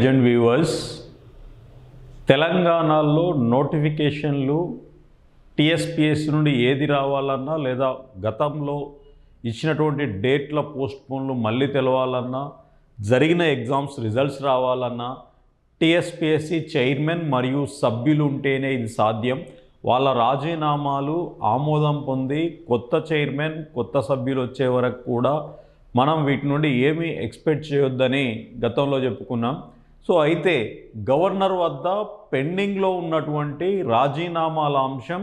Legend viewers తెలంగాణలో నోటిఫికేషన్లు TSPS నుండి ఏది రావాలన్నా లేదా గతంలో ఇచ్చినటువంటి డేట్ల పోస్ట్పోన్లు మళ్ళీ తెలవాలన్నా జరిగిన ఎగ్జామ్స్ రిజల్ట్స్ రావాలన్నా టీఎస్పిఎస్సి చైర్మన్ మరియు సభ్యులు ఉంటేనే ఇది సాధ్యం. వాళ్ళ రాజీనామాలు ఆమోదం పొంది కొత్త చైర్మన్ కొత్త సభ్యులు వచ్చే వరకు కూడా మనం వీటి నుండి ఏమీ ఎక్స్పెక్ట్ చేయొద్దని గతంలో చెప్పుకున్నాం. సో అయితే గవర్నర్ వద్ద పెండింగ్లో ఉన్నటువంటి రాజీనామాల అంశం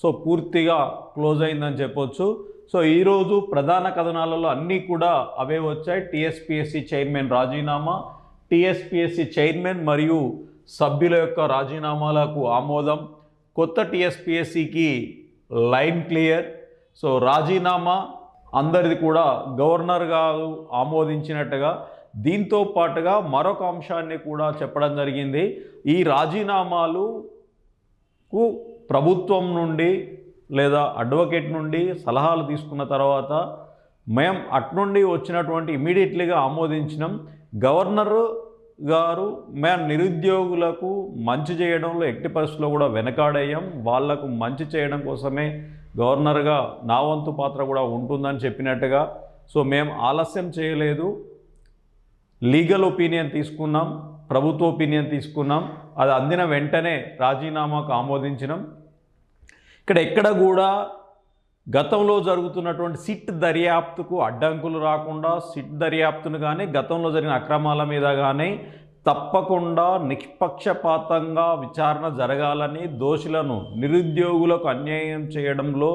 సో పూర్తిగా క్లోజ్ అయిందని చెప్పొచ్చు. సో ఈరోజు ప్రధాన కథనాలలో అన్నీ కూడా అవే వచ్చాయి. టీఎస్పిఎస్సి చైర్మన్ రాజీనామా టీఎస్పిఎస్సి చైర్మన్ మరియు సభ్యుల యొక్క రాజీనామాలకు ఆమోదం కొత్త టీఎస్పిఎస్సికి లైన్ క్లియర్. సో రాజీనామా అందరిది కూడా గవర్నర్ గారు ఆమోదించినట్టుగా దీంతో పాటుగా మరొక అంశాన్ని కూడా చెప్పడం జరిగింది. ఈ రాజీనామాలుకు ప్రభుత్వం నుండి లేదా అడ్వకేట్ నుండి సలహాలు తీసుకున్న తర్వాత మేము అట్నుండి వచ్చినటువంటి ఇమీడియట్లీగా ఆమోదించినాం. గవర్నర్ గారు మేము నిరుద్యోగులకు మంచి చేయడంలో ఎట్టి పరిస్థితుల్లో కూడా వెనకాడేయం. వాళ్ళకు మంచి చేయడం కోసమే గవర్నర్గా నా వంతు పాత్ర కూడా ఉంటుందని చెప్పినట్టుగా. సో మేము ఆలస్యం చేయలేదు. లీగల్ ఒపీనియన్ తీసుకున్నాం ప్రభుత్వ ఒపీనియన్ తీసుకున్నాం అది అందిన వెంటనే రాజీనామాకు ఆమోదించినాం. ఇక్కడ ఎక్కడ కూడా గతంలో జరుగుతున్నటువంటి సిట్ దర్యాప్తుకు అడ్డంకులు రాకుండా సిట్ దర్యాప్తును కానీ గతంలో జరిగిన అక్రమాల మీద కానీ తప్పకుండా నిష్పక్షపాతంగా విచారణ జరగాలని దోషులను నిరుద్యోగులకు అన్యాయం చేయడంలో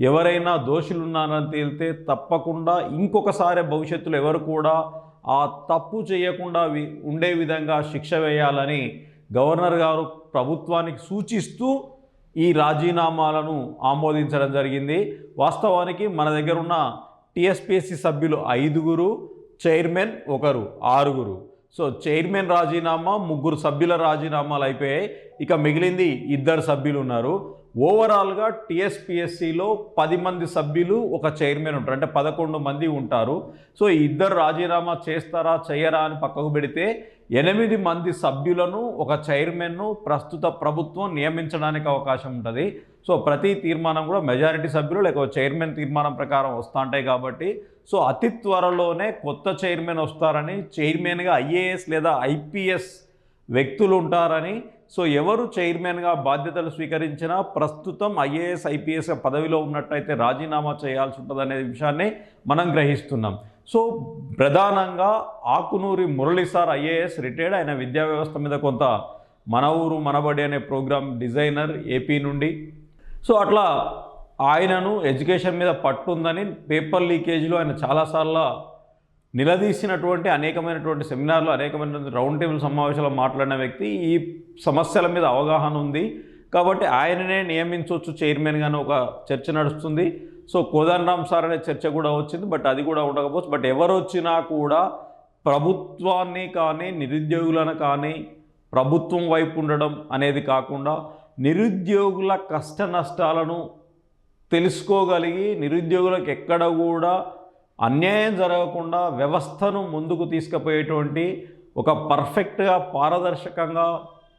ఎవరైనా దోషులు ఉన్నారని తేలితే తప్పకుండా ఇంకొకసారి భవిష్యత్తులో ఎవరు కూడా ఆ తప్పు చేయకుండా వి ఉండే విధంగా శిక్ష వేయాలని గవర్నర్ గారు ప్రభుత్వానికి సూచిస్తూ ఈ రాజీనామాలను ఆమోదించడం జరిగింది. వాస్తవానికి మన దగ్గర ఉన్న టీఎస్పిఎస్సి సభ్యులు ఐదుగురు చైర్మన్ ఒకరు ఆరుగురు. సో చైర్మన్ రాజీనామా ముగ్గురు సభ్యుల రాజీనామాలు అయిపోయాయి. ఇక మిగిలింది ఇద్దరు సభ్యులు ఉన్నారు. ఓవరాల్గా టీఎస్పిఎస్సిలో పది మంది సభ్యులు ఒక చైర్మన్ ఉంటారు. అంటే పదకొండు మంది ఉంటారు. సో ఇద్దరు రాజీనామా చేస్తారా చేయరా అని పక్కకు పెడితే ఎనిమిది మంది సభ్యులను ఒక చైర్మన్ను ప్రస్తుత ప్రభుత్వం నియమించడానికి అవకాశం ఉంటుంది. సో ప్రతి తీర్మానం కూడా మెజారిటీ సభ్యులు లేక చైర్మన్ తీర్మానం ప్రకారం వస్తుంటాయి కాబట్టి సో అతి త్వరలోనే కొత్త చైర్మన్ వస్తారని చైర్మన్గా ఐఏఎస్ లేదా ఐపీఎస్ వ్యక్తులు ఉంటారని సో ఎవరు చైర్మన్గా బాధ్యతలు స్వీకరించినా ప్రస్తుతం ఐఏఎస్ ఐపీఎస్ పదవిలో ఉన్నట్టయితే రాజీనామా చేయాల్సి ఉంటుంది అనే విషయాన్ని మనం గ్రహిస్తున్నాం. సో ప్రధానంగా ఆకునూరి మురళీసార్ ఐఏఎస్ రిటైర్డ్ ఆయన విద్యా వ్యవస్థ మీద కొంత మన ఊరు మనబడి అనే ప్రోగ్రామ్ డిజైనర్ ఏపీ నుండి. సో అట్లా ఆయనను ఎడ్యుకేషన్ మీద పట్టుందని పేపర్ లీకేజీలో ఆయన చాలాసార్లు నిలదీసినటువంటి అనేకమైనటువంటి సెమినార్లు అనేకమైనటువంటి రౌండ్ టేబుల్ సమావేశాల్లో మాట్లాడిన వ్యక్తి ఈ సమస్యల మీద అవగాహన ఉంది. కాబట్టి ఆయననే నియమించవచ్చు చైర్మన్గానే ఒక చర్చ నడుస్తుంది. సో కోదండరామ్ సార్ అనే చర్చ కూడా వచ్చింది బట్ అది కూడా ఉండకపోవచ్చు. బట్ ఎవరు వచ్చినా కూడా ప్రభుత్వాన్ని కానీ నిరుద్యోగులను కానీ ప్రభుత్వం వైపు ఉండడం అనేది కాకుండా నిరుద్యోగుల కష్ట నష్టాలను తెలుసుకోగలిగి నిరుద్యోగులకు ఎక్కడ కూడా అన్యాయం జరగకుండా వ్యవస్థను ముందుకు తీసుకుపోయేటువంటి ఒక పర్ఫెక్ట్గా పారదర్శకంగా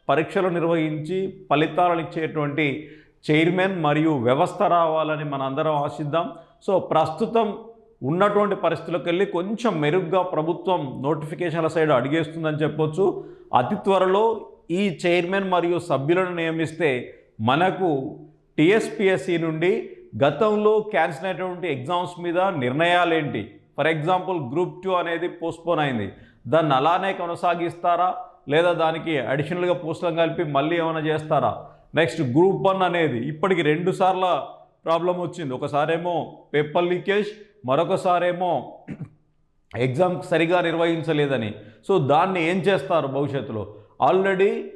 పరీక్షలు నిర్వహించి ఫలితాలను ఇచ్చేటువంటి చైర్మన్ మరియు వ్యవస్థ రావాలని మనందరం ఆశిద్దాం. సో ప్రస్తుతం ఉన్నటువంటి పరిస్థితులకు వెళ్ళి కొంచెం మెరుగ్గా ప్రభుత్వం నోటిఫికేషన్ల సైడ్ అడిగేస్తుందని చెప్పొచ్చు. అతి త్వరలో ఈ చైర్మన్ మరియు సభ్యులను నియమిస్తే మనకు టీఎస్పిఎస్సి నుండి గతంలో క్యాన్సిల్ అయినటువంటి ఎగ్జామ్స్ మీద నిర్ణయాలు ఏంటి ఫర్ ఎగ్జాంపుల్ గ్రూప్ టూ అనేది పోస్ట్పోన్ అయింది. దాన్ని అలానే కొనసాగిస్తారా? లేదా దానికి అడిషనల్గా పోస్టులను కలిపి మళ్ళీ ఏమైనా చేస్తారా? నెక్స్ట్ గ్రూప్ వన్ అనేది ఇప్పటికి రెండు సార్ల ప్రాబ్లం వచ్చింది. ఒకసారేమో పేపర్ లీకేజ్ మరొకసారేమో ఎగ్జామ్ సరిగా నిర్వహించలేదని. సో దాన్ని ఏం చేస్తారు భవిష్యత్తులో? ఆల్రెడీ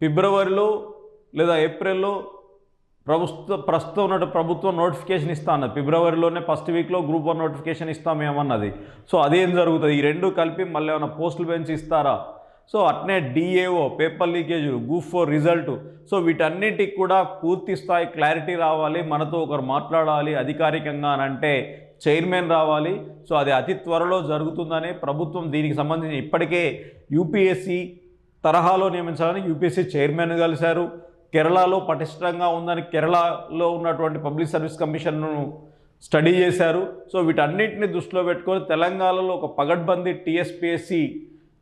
ఫిబ్రవరిలో లేదా ఏప్రిల్లో ప్రభుత్వ ప్రస్తుతం ఉన్న ప్రభుత్వం నోటిఫికేషన్ ఇస్తా అన్నది. ఫిబ్రవరిలోనే ఫస్ట్ వీక్లో గ్రూప్ వన్ నోటిఫికేషన్ ఇస్తామేమన్నది. సో అదేం జరుగుతుంది? ఈ రెండు కలిపి మళ్ళీ ఏమైనా పోస్టులు పెంచి ఇస్తారా? సో అట్నే DAO paper leakage group four result so వీటన్నిటికి కూడా పూర్తి స్థాయి క్లారిటీ రావాలి. మనతో ఒకరు మాట్లాడాలి అధికారికంగా అని అంటే చైర్మన్ రావాలి. సో అది అతి త్వరలో జరుగుతుందని ప్రభుత్వం దీనికి సంబంధించి ఇప్పటికే యూపీఎస్సి తరహాలో నియమించాలని యూపీఎస్సీ చైర్మన్ కలిశారు. కేరళలో పటిష్టంగా ఉందని కేరళలో ఉన్నటువంటి పబ్లిక్ సర్వీస్ కమిషన్ను స్టడీ చేశారు. సో వీటన్నిటిని దృష్టిలో పెట్టుకొని తెలంగాణలో ఒక పగడ్బందీ టీఎస్పీఎస్సి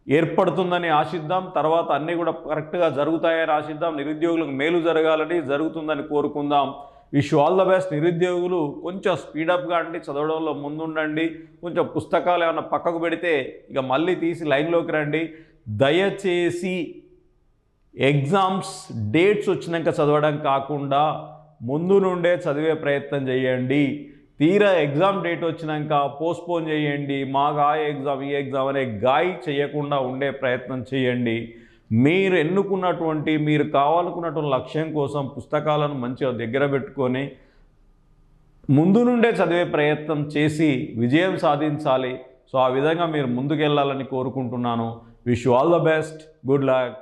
ఏర్పడుతుందని ఆశిద్దాం. తర్వాత అన్నీ కూడా కరెక్ట్గా జరుగుతాయని ఆశిద్దాం. నిరుద్యోగులకు మేలు జరగాలని జరుగుతుందని కోరుకుందాం. Wish all the best. నిరుద్యోగులు కొంచెం స్పీడప్గా అండి చదవడంలో ముందుండండి. కొంచెం పుస్తకాలు ఏమైనా పక్కకు పెడితే ఇక మళ్ళీ తీసి లైన్లోకి రండి. దయచేసి ఎగ్జామ్స్ డేట్స్ వచ్చినాక చదవడం కాకుండా ముందు నుండే చదివే ప్రయత్నం చేయండి. తీరా ఎగ్జామ్ డేట్ వచ్చినాక పోస్ట్పోన్ చేయండి మాకు ఆ ఎగ్జామ్ ఈ ఎగ్జామ్ అనే గాయి చేయకుండా ఉండే ప్రయత్నం చేయండి. మీరు ఎన్నుకున్నటువంటి మీరు కావాలనుకున్నటువంటి లక్ష్యం కోసం పుస్తకాలను మంచిగా దగ్గర పెట్టుకొని ముందు నుండే చదివే ప్రయత్నం చేసి విజయం సాధించాలి. సో ఆ విధంగా మీరు ముందుకెళ్ళాలని కోరుకుంటున్నాను. Wish all the best good luck